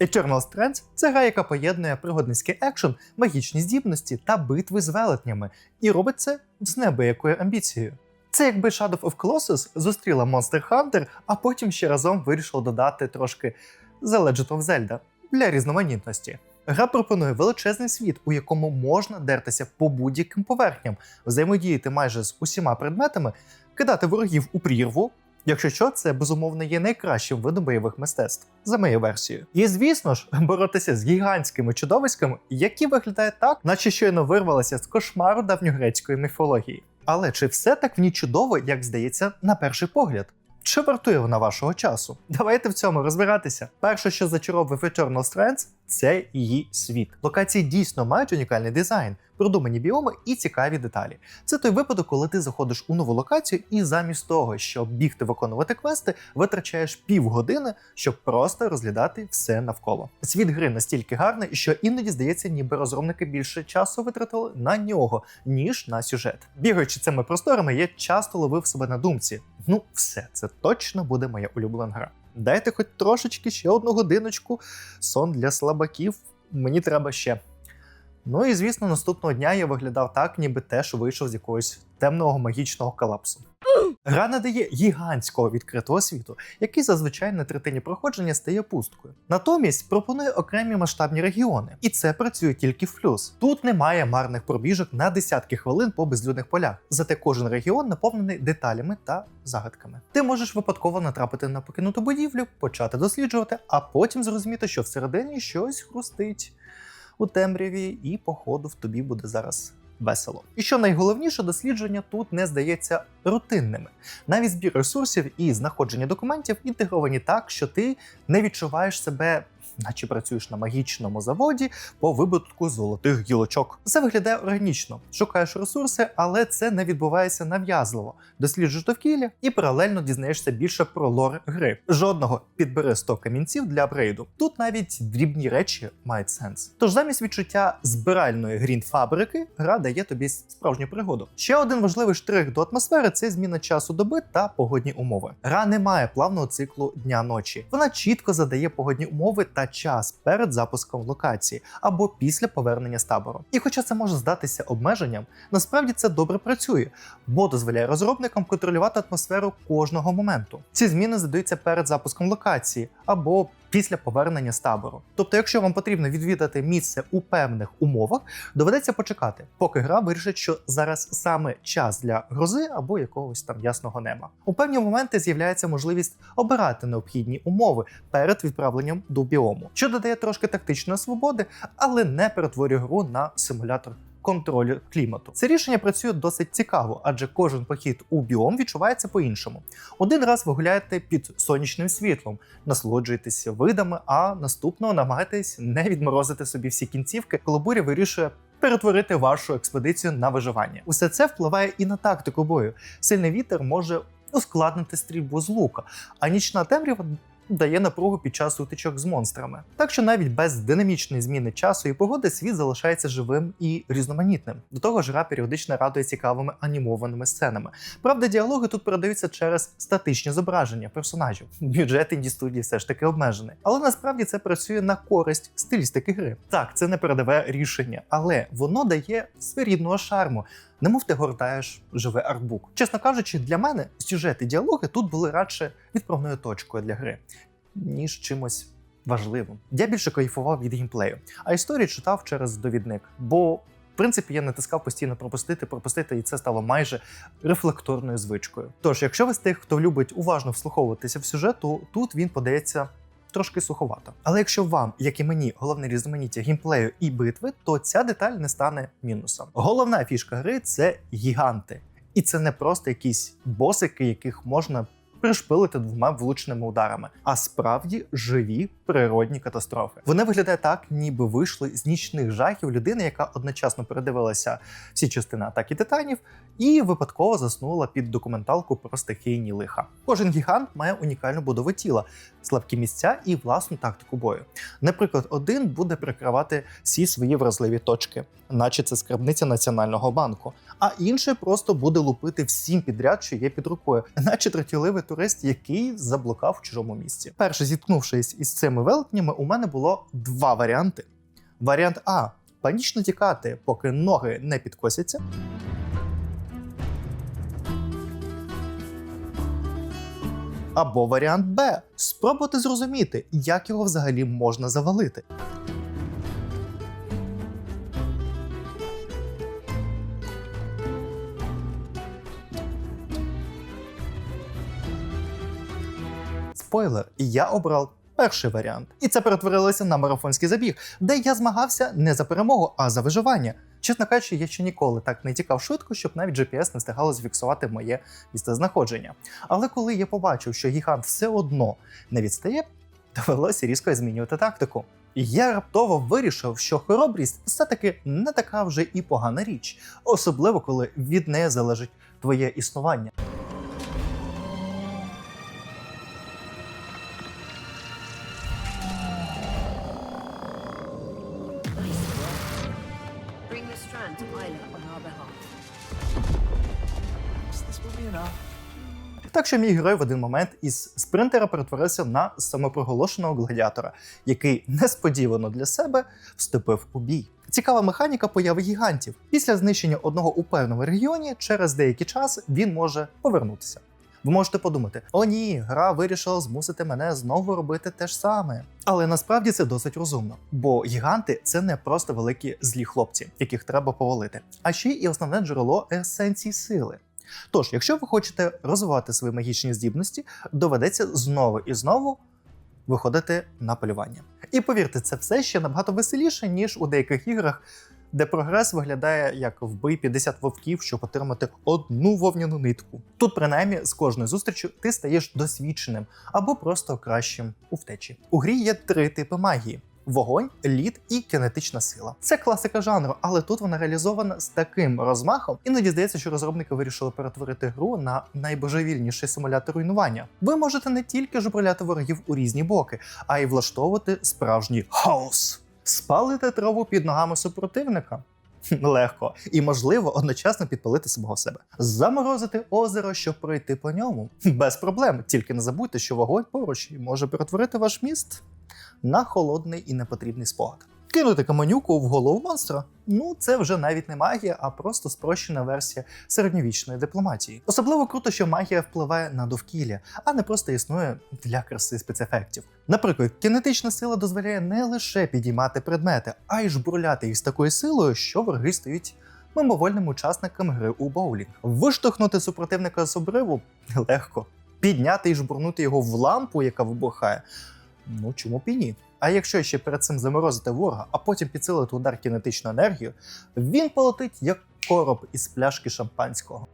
Eternal Strength – це гра, яка поєднує пригодницький екшен, магічні здібності та битви з велетнями, і робить це з неабиякою амбіцією. Це якби Shadow of Colossus зустріла Monster Hunter, а потім ще разом вирішила додати трошки The Legend of Zelda для різноманітності. Гра пропонує величезний світ, у якому можна дертися по будь-яким поверхням, взаємодіяти майже з усіма предметами, кидати ворогів у прірву. Якщо що, це безумовно є найкращим видом бойових мистецтв за моєю версією. І звісно ж, боротися з гігантськими чудовиськами, які виглядають так, наче щойно вирвалися з кошмару давньогрецької міфології. Але чи все так в ній чудово, як здається, на перший погляд? Чи вартує вона вашого часу? Давайте в цьому розбиратися. Перше, що зачаровує Eternal Strengths, це її світ. Локації дійсно мають унікальний дизайн, продумані біоми і цікаві деталі. Це той випадок, коли ти заходиш у нову локацію, і замість того, щоб бігти виконувати квести, витрачаєш півгодини, щоб просто розглядати все навколо. Світ гри настільки гарний, що іноді здається, ніби розробники більше часу витратили на нього, ніж на сюжет. Бігаючи цими просторами, я часто ловив себе на думці. Ну, все, це точно буде моя улюблена гра. Дайте хоч трошечки ще одну годиночку. Сон для слабаків. Мені треба ще. Ну і звісно, наступного дня я виглядав так, ніби теж вийшов з якогось темного магічного колапсу. Гра надає гігантського відкритого світу, який зазвичай на третині проходження стає пусткою. Натомість пропонує окремі масштабні регіони, і це працює тільки в плюс. Тут немає марних пробіжок на десятки хвилин по безлюдних полях, зате кожен регіон наповнений деталями та загадками. Ти можеш випадково натрапити на покинуту будівлю, почати досліджувати, а потім зрозуміти, що всередині щось хрустить у темряві, і походу в тобі буде зараз весело. І що найголовніше, дослідження тут не здається рутинними. Навіть збір ресурсів і знаходження документів інтегровані так, що ти не відчуваєш себе. Наче працюєш на магічному заводі по вибутку золотих гілочок. Це виглядає органічно. Шукаєш ресурси, але це не відбувається нав'язливо. Досліджуєш довкілля і паралельно дізнаєшся більше про лор гри. Жодного підбери 100 камінців для апгрейду. Тут навіть дрібні речі мають сенс. Тож замість відчуття збиральної грінфабрики гра дає тобі справжню пригоду. Ще один важливий штрих до атмосфери це зміна часу доби та погодні умови. Гра не має плавного циклу дня-ночі. Вона чітко задає погодні умови та час перед запуском локації або після повернення з табору. І хоча це може здатися обмеженням, насправді це добре працює, бо дозволяє розробникам контролювати атмосферу кожного моменту. Ці зміни задаються перед запуском локації або після повернення з табору. Тобто, якщо вам потрібно відвідати місце у певних умовах, доведеться почекати, поки гра вирішить, що зараз саме час для грози або якогось там ясного неба. У певні моменти з'являється можливість обирати необхідні умови перед відправленням до біому, що додає трошки тактичної свободи, але не перетворює гру на симулятор. Контролю клімату це рішення працює досить цікаво, адже кожен похід у біом відчувається по-іншому. Один раз ви гуляєте під сонячним світлом, насолоджуєтеся видами, а наступного намагаєтесь не відморозити собі всі кінцівки, коли буря вирішує перетворити вашу експедицію на виживання. Усе це впливає і на тактику бою. Сильний вітер може ускладнити стрільбу з лука, а нічна темрява дає напругу під час утичок з монстрами. Так що навіть без динамічної зміни часу і погоди світ залишається живим і різноманітним. До того ж, гра періодично радує цікавими анімованими сценами. Правда, діалоги тут передаються через статичні зображення персонажів. Бюджет інді студії все ж таки обмежений. Але насправді це працює на користь стилістики гри. Так, це не передове рішення, але воно дає своєрідного шарму. Немов ти гортаєш живий артбук. Чесно кажучи, для мене сюжет і діалоги тут були радше відправною точкою для гри, ніж чимось важливим. Я більше кайфував від геймплею, а історію читав через довідник. Бо, в принципі, я натискав постійно пропустити, пропустити, і це стало майже рефлекторною звичкою. Тож, якщо ви з тих, хто любить уважно вслуховуватися в сюжет, то тут він подається. Трошки суховато. Але якщо вам, як і мені, головне різноманіття гімплею і битви, то ця деталь не стане мінусом. Головна фішка гри це гіганти. І це не просто якісь босики, яких можна пришпилити двома влучними ударами, а справді живі природні катастрофи. Вони виглядають так, ніби вийшли з нічних жахів людини, яка одночасно передивилася всі частини атаки титанів і випадково заснула під документалку про стихійні лиха. Кожен гігант має унікальну будову тіла, слабкі місця і власну тактику бою. Наприклад, один буде прикривати всі свої вразливі точки, наче це скарбниця Національного банку, а інший просто буде лупити всім підряд, що є під рукою, наче третєливий турист, який заблукав в чужому місці. Перше, зіткнувшись із цими велетнями, у мене було два варіанти. Варіант А панічно тікати, поки ноги не підкосяться. Або варіант Б спробувати зрозуміти, як його взагалі можна завалити. Спойлер, і я обрав перший варіант. І це перетворилося на марафонський забіг, де я змагався не за перемогу, а за виживання. Чесно кажучи, я ще ніколи так не тікав швидко, щоб навіть GPS не встигало зафіксувати моє місцезнаходження. Але коли я побачив, що гігант все одно не відстає, довелося різко змінювати тактику. І я раптово вирішив, що хоробрість все-таки не така вже і погана річ, особливо коли від неї залежить твоє існування. Що мій герой в один момент із спринтера перетворився на самопроголошеного гладіатора, який несподівано для себе вступив у бій. Цікава механіка появи гігантів. Після знищення одного у певному регіоні через деякий час він може повернутися. Ви можете подумати: о ні, гра вирішила змусити мене знову робити те ж саме. Але насправді це досить розумно, бо гіганти це не просто великі злі хлопці, яких треба повалити, а ще й основне джерело есенції сили. Тож, якщо ви хочете розвивати свої магічні здібності, доведеться знову і знову виходити на полювання. І повірте, це все ще набагато веселіше, ніж у деяких іграх, де прогрес виглядає як вбий 50 вовків, щоб отримати одну вовняну нитку. Тут, принаймні, з кожною зустрічю ти стаєш досвідченим або просто кращим у втечі. У грі є три типи магії. Вогонь, лід і кінетична сила. Це класика жанру, але тут вона реалізована з таким розмахом. Іноді здається, що розробники вирішили перетворити гру на найбожевільніший симулятор руйнування. Ви можете не тільки жброляти ворогів у різні боки, а й влаштовувати справжній хаос. Спалити траву під ногами супротивника. Легко і можливо одночасно підпалити самого себе, заморозити озеро, щоб пройти по ньому без проблем. Тільки не забудьте, що вогонь поруч може перетворити ваш міст на холодний і непотрібний спогад. Кинути каменюку в голову монстра. Ну, це вже навіть не магія, а просто спрощена версія середньовічної дипломатії. Особливо круто, що магія впливає на довкілля, а не просто існує для краси спецефектів. Наприклад, кінетична сила дозволяє не лише підіймати предмети, а й жбурляти їх з такою силою, що вороги стають мимовольним учасникам гри у боулінг. Виштовхнути супротивника з обриву легко. Підняти і жбурнути його в лампу, яка вибухає. Ну чому б і ні? А якщо ще перед цим заморозити ворога, а потім підсилити удар кінетичну енергію, він полетить як короб із пляшки шампанського.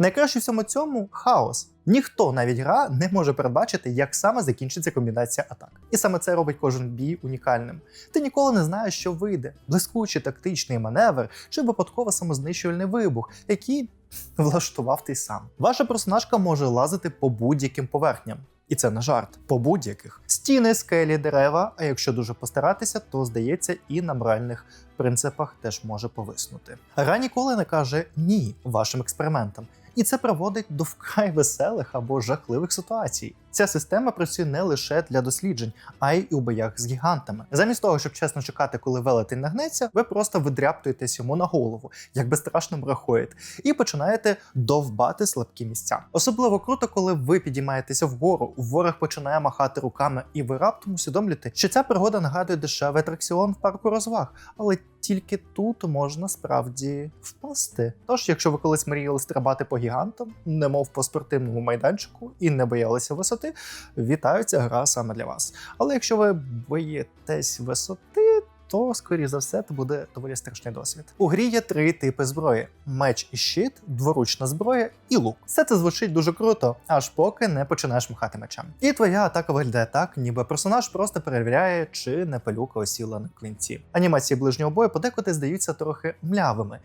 Найкраще в всьому цьому хаос. Ніхто навіть гра не може передбачити, як саме закінчиться комбінація атак. І саме це робить кожен бій унікальним. Ти ніколи не знаєш, що вийде: блискучий тактичний маневр чи випадково самознищувальний вибух, який влаштував ти сам. Ваша персонажка може лазити по будь-яким поверхням. І це не жарт, по будь-яких стіни, скелі, дерева. А якщо дуже постаратися, то здається, і на моральних принципах теж може повиснути. Гра ніколи не каже ні вашим експериментам, і це приводить до вкрай веселих або жахливих ситуацій. Ця система працює не лише для досліджень, а й у боях з гігантами. Замість того, щоб чесно чекати, коли велетень нагнеться, ви просто видряптуєтесь йому на голову, як безстрашно мрахуєте, і починаєте довбати слабкі місця. Особливо круто, коли ви підіймаєтеся вгору, ворог починає махати руками, і ви раптом усвідомлюєте, що ця пригода нагадує дешевий атракціон в парку розваг, але тільки тут можна справді впасти. Тож, якщо ви колись мріяли стрибати по гігантам, немов по спортивному майданчику, і не боялися висоти, вітаю, ця гра саме для вас. Але якщо ви боїтесь висоти, то, скоріше за все, це буде доволі страшний досвід. У грі є три типи зброї: меч і щит, дворучна зброя і лук. Все це звучить дуже круто, аж поки не починаєш махати мечем. І твоя атака виглядає так, ніби персонаж просто перевіряє, чи не пилюка осіла на клінці. Анімації ближнього бою подекуди здаються трохи млявими.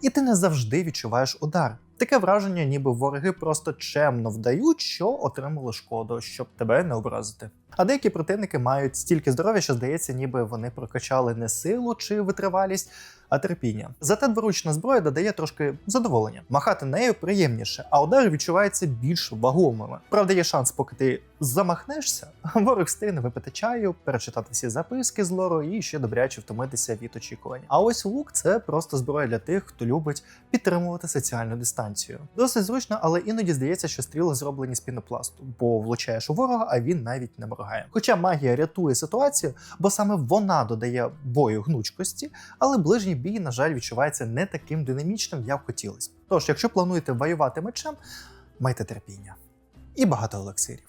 І ти не завжди відчуваєш удар. Таке враження, ніби вороги просто чемно вдають, що отримали шкоду, щоб тебе не образити. А деякі противники мають стільки здоров'я, що здається, ніби вони прокачали не силу чи витривалість, а терпіння. Зате дворучна зброя додає трошки задоволення. Махати нею приємніше, а удари відчуваються більш вагомими. Правда, є шанс, поки ти замахнешся, ворог встигне випити чаю, перечитати всі записки з лору і ще добряче втомитися від очікування. А ось лук це просто зброя для тих, хто любить підтримувати соціальну дистанцію. Досить зручно, але іноді здається, що стріли зроблені з пінопласту, бо влучаєш у ворога, а він навіть не моргає. Хоча магія рятує ситуацію, бо саме вона додає бою гнучкості, але ближній бій, на жаль, відчувається не таким динамічним, як хотілося. Тож, якщо плануєте воювати мечем, майте терпіння і багато елексирів.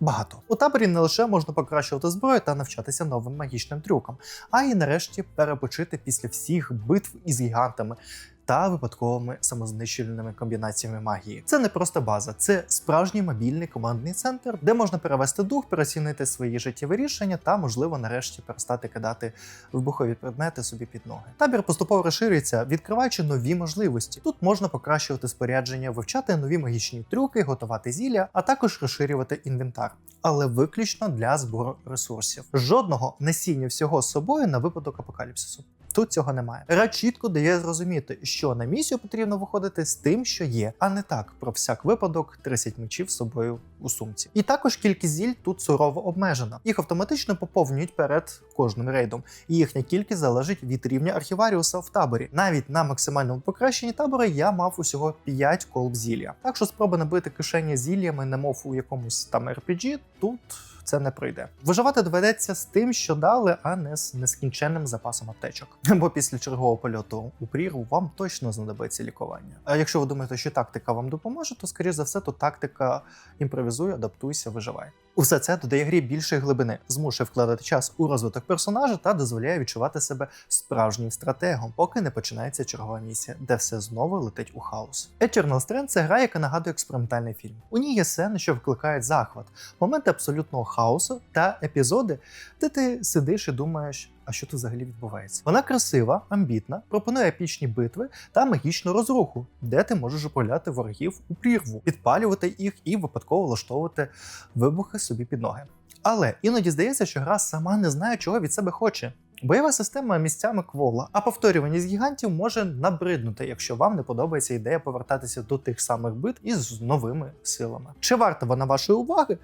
Багато у таборі не лише можна покращувати зброю та навчатися новим магічним трюкам, а й нарешті перепочити після всіх битв із гігантами та випадковими самознищувальними комбінаціями магії. Це не просто база, це справжній мобільний командний центр, де можна перевести дух, переоцінити свої життєві рішення та, можливо, нарешті перестати кидати вибухові предмети собі під ноги. Табір поступово розширюється, відкриваючи нові можливості. Тут можна покращувати спорядження, вивчати нові магічні трюки, готувати зілля, а також розширювати інвентар. Але виключно для збору ресурсів. Жодного носіння всього з собою на випадок апокаліпсису. Тут цього немає. Гра чітко дає зрозуміти, що на місію потрібно виходити з тим, що є, а не так про всяк випадок 30 мечів з собою у сумці. І також кількість зіль тут сурово обмежена. Їх автоматично поповнюють перед кожним рейдом, і їхня кількість залежить від рівня архіваріуса в таборі. Навіть на максимальному покращенні табору я мав усього 5 колб зілля. Так що спроба набити кишені зіллями, немов у якомусь там RPG, тут це не пройде. Виживати доведеться з тим, що дали, а не з нескінченним запасом аптечок. Бо після чергового польоту у прірву вам точно знадобиться лікування. А якщо ви думаєте, що тактика вам допоможе, то скоріш за все, то тактика імпровізуй, адаптуйся, виживай. Усе це додає грі більшої глибини, змушує вкладати час у розвиток персонажа та дозволяє відчувати себе справжнім стратегом, поки не починається чергова місія, де все знову летить у хаос. Eternal Strand – це гра, яка нагадує експериментальний фільм. У ній є сцени, що викликають захват, моменти абсолютного хаосу та епізоди, де ти сидиш і думаєш. А що тут взагалі відбувається? Вона красива, амбітна, пропонує епічні битви та магічну розруху, де ти можеш управляти ворогів у прірву, підпалювати їх і випадково влаштовувати вибухи собі під ноги. Але іноді здається, що гра сама не знає, чого від себе хоче. Бойова система місцями квола, а повторюваність гігантів може набриднути, якщо вам не подобається ідея повертатися до тих самих бит із новими силами. Чи варта вона вашої уваги?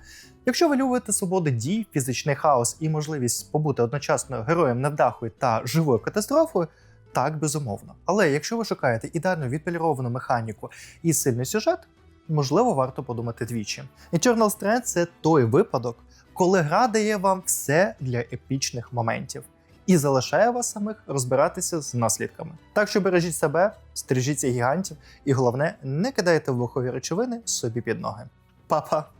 Якщо ви любите свободу дій, фізичний хаос і можливість побути одночасно героєм невдахою та живою катастрофою, так безумовно. Але якщо ви шукаєте ідеально відполіровану механіку і сильний сюжет, можливо, варто подумати двічі. Eternal Strand – це той випадок, коли гра дає вам все для епічних моментів і залишає вас самих розбиратися з наслідками. Так що бережіть себе, стережіться гігантів, і головне, не кидайте вибухові речовини собі під ноги. Па-па!